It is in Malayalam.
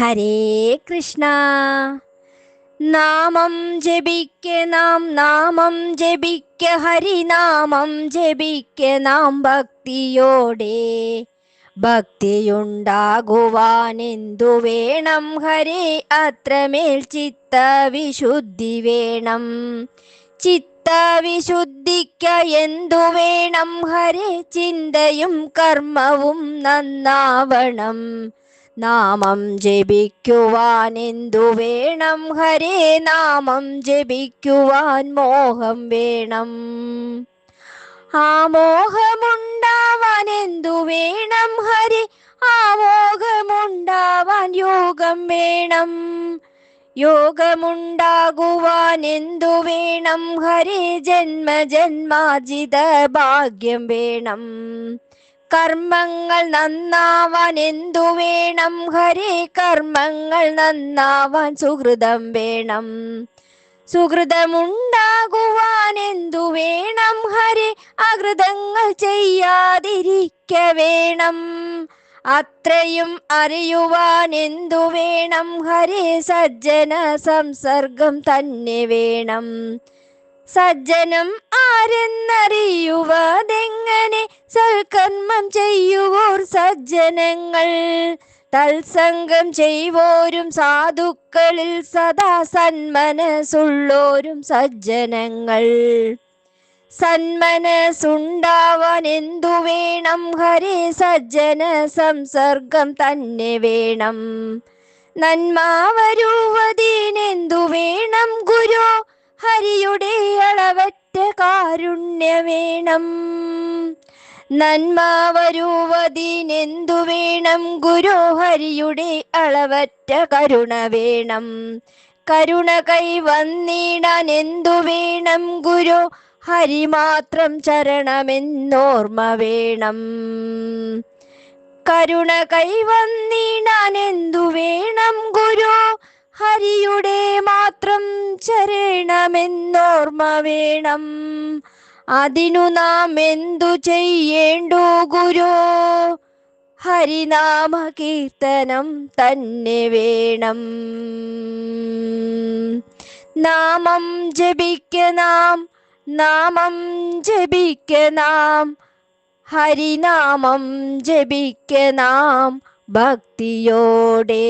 ഹരേ കൃഷ്ണ. നാമം ജപിക്ക നാം നാമം ജപിക്ക ഹരിനാമം ജപിക്ക നാം ഭക്തിയോടെ. ഭക്തിയുണ്ടാകുവാൻ എന്തു വേണം ഹരേ അത്രമേൽ ചിത്തവിശുദ്ധി വേണം. ചിത്തവിശുദ്ധിക്ക എന്തു വേണം ഹരേ ചിന്തയും കർമ്മവും നന്നാവണം. നാമം ജപിക്കുവാൻ എന്തു വേണം? ഹരേ നാമം ജപിക്കുവാൻ മോഹം വേണം. ആ മോഹമുണ്ടാവാൻ എന്തു വേണം? ഹരി ആ മോഹമുണ്ടാവാൻ യോഗം വേണം. യോഗമുണ്ടാകുവാൻ എന്തു വേണം? ഹരി ജന്മ ജന്മാജിത ഭാഗ്യം വേണം. കർമ്മങ്ങൾ നന്നാവാൻ എന്തു വേണം? ഹരി കർമ്മങ്ങൾ നന്നാവാൻ സുഹൃതം വേണം. സുഹൃതമുണ്ടാകുവാൻ എന്തു വേണം? ഹരി അകൃതങ്ങൾ ചെയ്യാതിരിക്ക വേണം. അത്രയും അറിയുവാൻ എന്തു വേണം? ഹരി സജ്ജന സംസർഗം തന്നെ വേണം. സജ്ജനം ആരെന്നറിയുവതെങ്ങനെ സൽക്കർമ്മം ചെയ്യുവോർ സജ്ജനങ്ങൾ. തത്സംഗം ചെയ്വോരും സാധുക്കളിൽ സദാ സന്മനസ്സുള്ളോരും സജ്ജനങ്ങൾ. സന്മനസ്സുണ്ടാവാൻ എന്തു വേണം? ഹരി സജ്ജന സംസർഗം തന്നെ വേണം. നന്മാവരൂവതീനെന്തു വേണം ഗുരു? ഹരിയുടെ അളവറ്റ കാരുണ്യ വേണം. നന്മ വരുവതിനെന്തു വേണം ഗുരു ഹരിയുടെ അളവറ്റ കരുണ വേണം. കരുണ കൈ വന്നിടാൻ എന്തു വേണം ഗുരു ഹരി മാത്രം ചരണമെന്നോർമ്മ വേണം. കരുണ കൈ വന്നിടാൻ എന്തു വേണം ഗുരു ഹരിയുടെ മാത്രം ചരണമെന്നോർമ്മ വേണം. അതിനു നാം എന്തു ചെയ്യേണ്ടു ഗുരു? ഹരിനാമ കീർത്തനം തന്നെ വേണം. നാമം ജപിക്ക നാം നാമം ജപിക്ക നാം ഹരിനാമം ജപിക്ക നാം ഭക്തിയോടെ.